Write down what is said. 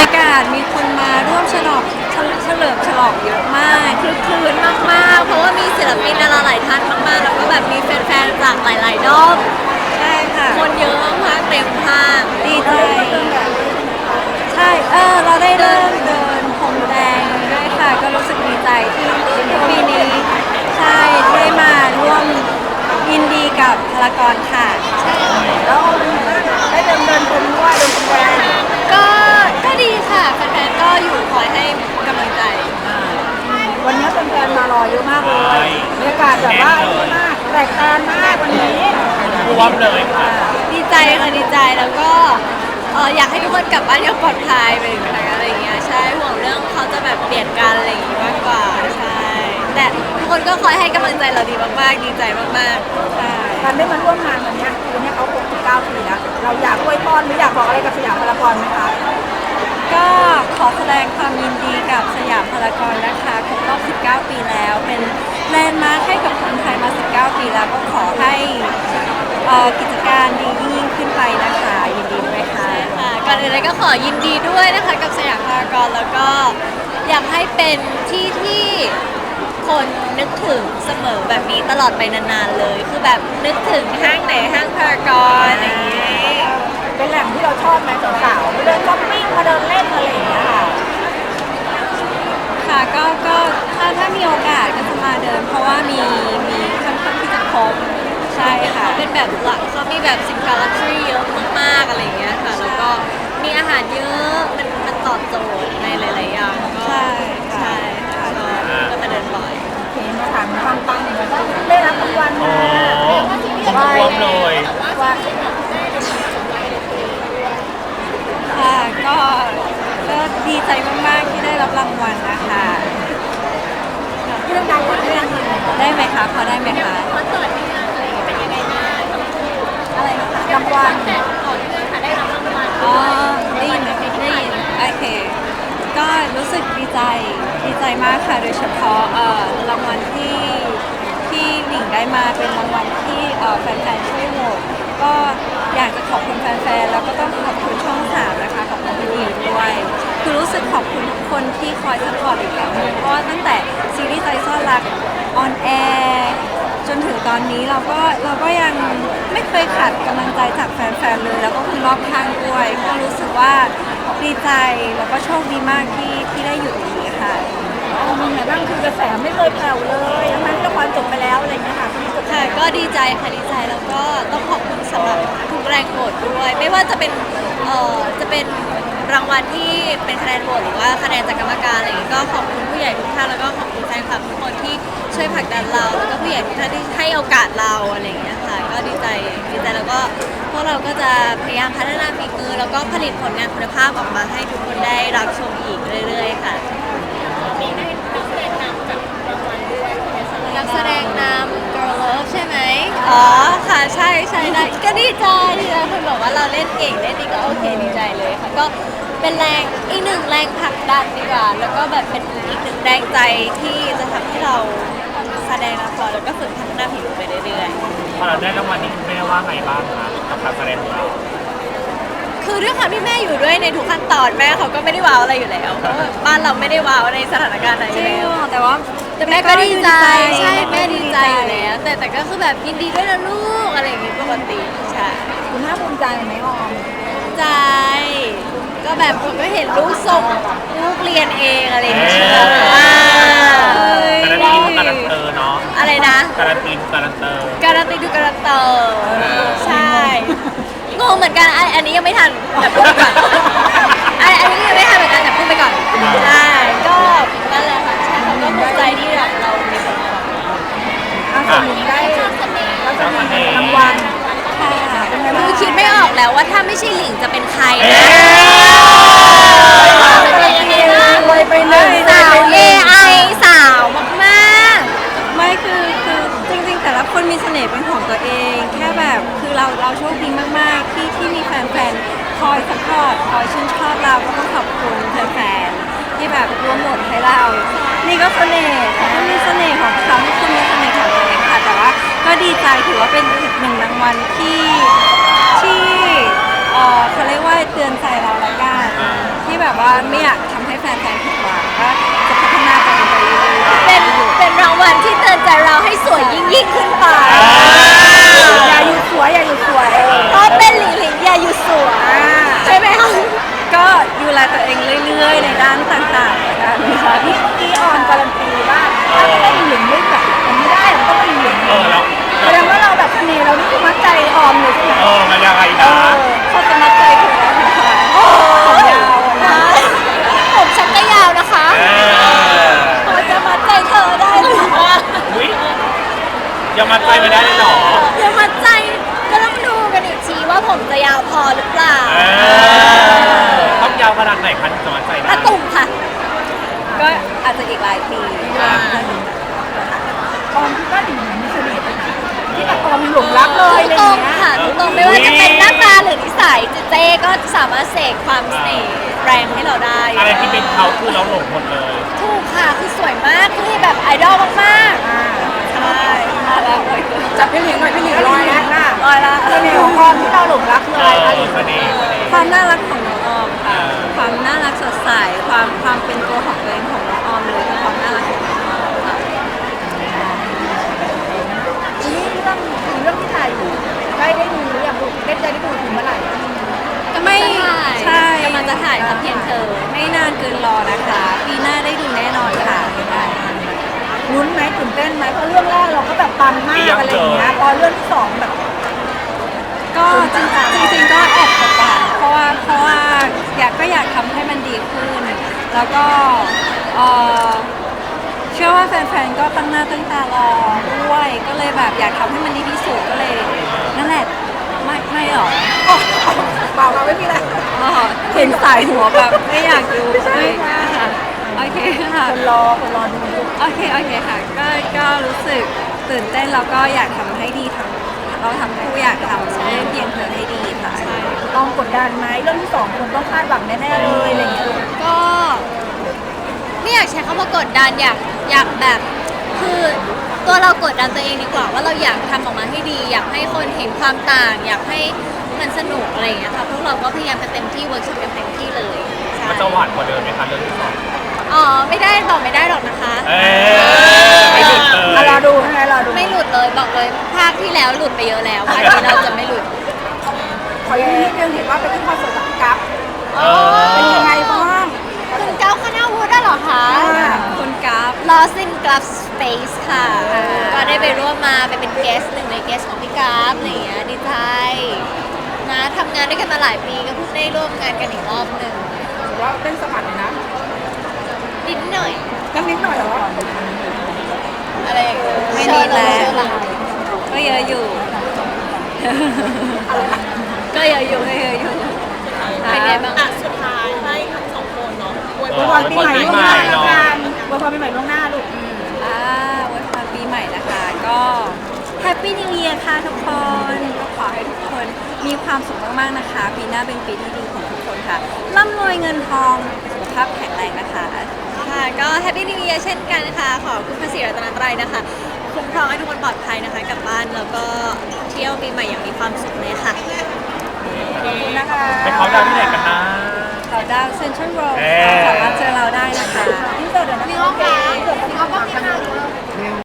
รยากาศมีคนมาร่วมฉลองเฉลิมฉลองเยอะมากคลึกคืนมากๆ เพราะว่ามีศิลปินดาราหลายท่านมากๆ แล้วก็แบบมีแฟนๆจากหลายๆดอมใช่ค่ะ คนเยอะมากเต็มห้างดีใจ ใช่ เออ เราได้เริ่มเดิน วันนี้เป็นแฟนๆมารอเยอะมากเลยบรรยากาศแบบว่าดีมากแตกตานมากวันนี้รวมเลยดีใจค่ะดีใจแล้วก็เอ่ออยากให้ทุกคนกลับบ้านอย่างปลอดภัยไปถึงไหนอะไรอย่างเงี้ยใช่ห่วงเรื่องเขาจะแบบเปลี่ยนกันอะไรอย่างงี้มากกว่าใช่แต่ทุกคนก็คอยให้กำลังใจเราดีมากๆ ดีใจมากๆใช่การได้มาร่วมงานวันเนี้ยวันนี้เขา69ปีแล้วเราอยากอวยพรหรืออยากบอกอะไรกับสยามพารากอนไหมคะ ก็ขอแสดงความยินดีกับสยามพารากอนนะคะครบรอบ 19 ปีแล้ว เป็นแลนด์มาร์คให้กับคนไทยมา 19 ปีแล้วก็ขอให้เอ่อกิจการดียิ่งขึ้นไปนะคะ ยินดีด้วยค่ะ ค่ะก่อนอื่นเลยก็ขอยินดีด้วยนะคะกับสยามพารากอนแล้วก็อยากให้เป็นที่ที่คนนึกถึงเสมอแบบนี้ตลอดไปนานๆเลย คือแบบนึกถึงห้างไหนห้างพาราก ว่ามีมีค่อนข้างที่จะครบใช่ค่ะเป็นแบบหลักเขามีแบบสินค้าลักชัวรี่เยอะมากๆอะไรอย่างเงี้ยค่ะ แล้วก็มีอาหารเยอะมันมันตอบโจทย์ในหลายๆอย่างก็ใช่ค่ะ ใช่ค่ะชอบก็มาเดินบ่อยโอเคมาถามปังปังๆเลยได้รับรางวัลโอ้มารวมเลยว่าค่ะก็ก็ดีใจมาก ๆ ที่ได้รับรางวัลนะคะ เรื่องดังเรื่อง ได้ไหมคะพอได้ไหมคะอะไรนะคะรางวัลอ๋อได้ยินไหมได้ยินโอเคก็รู้สึกดีใจดีใจมากค่ะ โดยเฉพาะเอ่อรางวัลที่ที่หลิงได้มาเป็นรางวัลที่เอ่อแฟนๆช่วยโหวตก็อยากจะขอบคุณแฟนๆแล้วก็ต้องขอบคุณช่องสามนะคะขอบคุณพี่หลิงด้วยคือรู้สึกขอบคุณทุกคนที่คอยสปอร์ตอีกแล้วเพราะว่าตั้งแต่ ซีรีส์ใจซ่อนรักออนแอร์จนถึงตอนนี้เราก็เราก็ยังไม่เคยขาดกำลังใจจากแฟนๆเลย แล้วก็คนรอบข้างด้วย ก็รู้สึกว่าดีใจแล้วก็โชคดีมากที่ที่ได้อยู่ตรงนี้ค่ะมีไงบ้างคือกระแสไม่เคยแผ่วเลยทั้งที่ละครจบไปแล้วอะไรอย่างเงี้ยค่ะที่จบไปค่ะแล้วก็ดีใจค่ะดีใจแล้วก็ต้องขอบคุณสำหรับทุกแรงโหวตด้วย ไม่ว่าจะเป็นเอ่อจะเป็นรางวัลที่เป็นคะแนนโหวตหรือว่าคะแนนจากกรรมการอะไรอย่างงี้ก็ขอบคุณ ผู้ใหญ่ทุกท่านแล้วก็ขอบคุณแฟนคลับทุกคนที่ช่วยผลักดันเราแล้วก็ผู้ใหญ่ทุกท่านที่ให้โอกาสเราอะไรอย่างเงี้ยค่ะก็ดีใจดีใจแล้วก็พวกเราก็จะพยายามพัฒนาฝีมือแล้วก็ผลิตผลงานคุณภาพออกมาให้ทุกคนได้รับชมอีกเรื่อย ๆ ค่ะนักแสดงนำ Girl Love ใช่ไหมอ๋อค่ะใช่ใช่ได้ก็ดีใจดีใจคนบอกว่าเราเล่นเก่งเล่นดีก็โอเคดีใจเลยค่ะก็ เป็นแรงอีกหนึ่งแรงผลักดันดีกว่า แล้วก็แบบเป็นอีกหนึ่งแรงใจที่จะทำให้เราแสดงละครแล้วก็ฝึกพัฒนาผิวไปเรื่อยๆ พอเราได้รางวัลนี้คุณแม่ว่าไงบ้างคะกับการแสดงของเราคือด้วยความที่แม่อยู่ด้วยในทุกขั้นตอนแม่เขาก็ไม่ได้ว้าวอะไรอยู่แล้วเพราะว่าบ้านเราไม่ได้ว้าวในสถานการณ์ไหนอจริยู่งแล้วแต่ว่าแต่แม่ก็ดีใจใช่ล้วก็แม่ดีใจอยู่แล้วแต่แต่ก็คือแบบยินดีด้วยนะลูกอะไรอย่างงี้ปกติใช่คุณน่าภูมิใจไหมออม ใจ ก็แบบผมก็เห็นลูกส่งลูกเรียนเองอะไรอย่างเงี้ยเออว้าวการันตีทุกการันเตอร์เนาะอะไรนะ การันตีทุกการันเตอร์การันตีดูการันเตอร์ใช่งงเหมือนกันอันอันนี้ยังไม่ทันแต่พูดไปก่อนอันอันนี้ยังไม่ทันเหมือนกันแต่พูดไปก่อนใช่ก็นั่นแหละค่ะใช่เขาก็ภูมิใจที่แบบเรามีผลงานออกมา อาสมิงได้รับเสน่ห์รางวัล ค่ะ เป็นไง คื บ้าง อคิดไม่ออกแล้วว่าถ้าไม่ใช่หลิงจะเป็นใคร เอ๊ นะะ รวยไปหนึ่ง สาว AI สาวมาก ไม่คือคือจริงๆ แต่ละคนมีเสน่ห์เป็นของตัวเอง แค่แบบคือเราเราโชคดีมากๆ ที่ที่มีแฟนๆ คอยสปอร์ตคอยชื่นชอบเราก็ต้องขอบคุณแฟนๆ ที่แบบร่วมโหวตให้เรา นี่ก็เสน่ห์เขาก็มีเสน่ห์ของเขาทุกคนมีเสน่ห์ของตัวเองค่ะ แต่ว่าก็ดีใจถือ ว่าเป็นอีกหนึ่งรางวัลที่ที่เอ่อเขาเรียกว่าเตือนใจเราละกันที่แบบว่าไม่อยากทำให้แฟนๆผิดหวังก็จะพัฒนาตัวเองไปเรื่อยๆๆเป็นเป็นรางวัลที่เตือนใจเราให้สวยยิ่งยิ่งขึ้นไปอย่ ปล่าต้องยาวขนาดไหนคะถึงจะมั่นใจไถ้าตุ่มค่ะ ก็อาจจะอีกหลายปีตอนที่ว่าหนิมีเสน่ห์ไปไหนที่แบบตอนมีหลงรักเลยอะไตรงค่ะตรงไม่ว่าจะเป็นหน้าตาหรือนิสัยเจ๊ก็สามารถเสกความเสน่ห์แรงให้เราได้อะไรที่เป็นเขาคือเราหลงหมดเลย ถูกค่ะคือสวยมากคือแบบไอดอลมากๆ ใช่น่ารักเลยจับพี่หลิงหน่อยพี่หลิงลอยแล้วหน้าลอยละเสน่ห์ของความที่เราหลงรักคือเออะไรคะอหลิงเสน่ห์เสน่ห์ความน่ารักของน้องออมค่ะความน่ารักสดใสความความเป็นตัวของตัวเองของน้องออมเลยคือความน่ารักของน้องออมค่ะทีนี้เรื่องเรื่องที่ถ่ายอยู่ได้ได้ดูหรือยังลูกได้จะได้ดูถึงเมื่อไหร่ไม่ใช่ใช่กำลังจะถ่ายทำเพียงเธอ ไม่นานเกินรอนะคะปีหน้าได้ดูแน่นอนค่ะลุ้นไหม ตื่นเต้นไหมเพราะเรื่องแรกเราก็แบบปังมากอะไรอย่างเงี้ยพอเรื่องที่สองแบบ ก็จริงๆจริงๆก็แอบกดดันเพราะว่าเพราะว่าอยากก็อยากทำให้มันดีขึ้น แล้วก็เอ่อเชื่อว่าแฟนๆก็ตั้งหน้าตั้งตารอด้วยก็เลยแบบอยากทำให้มันดีที่สุดก็เลย นั่นแหละไม่ไม่หรอกเปล่าเราไม่มีอะไรอ๋อเห็นสายหัวแบบไม่อยากดูไม่ค่ะ โอเคค่ะ คนรอคนรอดูโอเค โอเคค่ะ ก็ ก็รู้สึกตื่นเต้นแล้วก็อยากทำให้ดีทั้งเราทำคู่อยากทำเรื่องเพียงเธอให้ดีค่ะ ต้องกดดันไหมเรื่องที่สองคุณต้องคาดหวังแน่ๆเลยอะไรอย่างเงี้ยลูกก็ไม่อยากใช้คำว่ากดดันอยากอยากแบบ คือตัวเรากดดันตัวเองดีกว่าว่าเราอยากทำออกมาให้ดี อยากให้คนเห็นความต่าง อยากให้มันสนุกอะไรอย่างเงี้ยค่ะพวกเราก็พยายามกันเต็มที่เวิร์กช็อปกันเต็มที่เลยใช่ มันจะหวานกว่าเดิมไหมคะเรื่องที่สอง อ๋อไม่ได้บอกไม่ได้หรอกนะคะ เออไม่หลุดเลยอะรอดูใช่ไหมรอดูไม่หลุดเลยบอกเลยภาคที่แล้วหลุดไปเยอะแล้วภาคนี้เราจะไม่หลุดขอยังนิดนึงเห็นว่าไปขึ้นคอนเสิร์ตกับพี่กั๊บเออเป็นยังไงบ้าง คุณเก้าคณะวุฒิได้เหรอคะอ่า คุณกราฟ Lost in Glove Space ค่ะ ก็ได้ไปร่วมมาไปเป็นเกสหนึ่งในเกสของพี่กราฟอะไรอย่างเงี้ยดีใจนะทำงานด้วยกันมาหลายปีก็เพิ่งได้ร่วมงานกันอีกรอบหนึ่ง ถือว่าเต้นสะบัดเลยนะ นิดหน่อยก็นิดหน่อยเหรออะไรอย่างเงี้ยไม่นิดแล้วเชื่อเราก็เยอะอยู่ ก็เยอะอยู่ก็เยอะอยู่เป็นไงบ้างสุดท้ายให้ทั้งสองคนเนาะอวยเอวันอวันปีใหม่ล่วงหน้าเนาะกันวันพรปีใหม่ล่วงหน้าลูกอ่าวันพรปีใหม่นะคะ ก็แฮปปี้นิว e ย r ค่ะทุกคน ก็ขอให้ทุกคนมีความสุขมากๆนะคะ ปีหน้าเป็นปีที่ดีของทุก คะร่ำรวยเงินทองสุขภาพแข็งแรงนะคะค่ะก็แฮปปี้นิวเยียเช่นกันค่ะ ขอคุณพระศรีรัตนตรัยนะคะคุ้มครองให้ทุกคนปลอดภัยนะคะกลับบ้านแล้วก็เที่ยวปีใหม่อย่างมีความสุขเลยค่ะขอบคุณนะคะไปเขาดาวที่ไหนกันนะเขาดาวเซ็นทรัลเวิลด์สามารถเจอเราได้นะคะนี่เจอเดี๋ยวนะพี่อ้อมค่ะพี่อ้อมก็พี่มา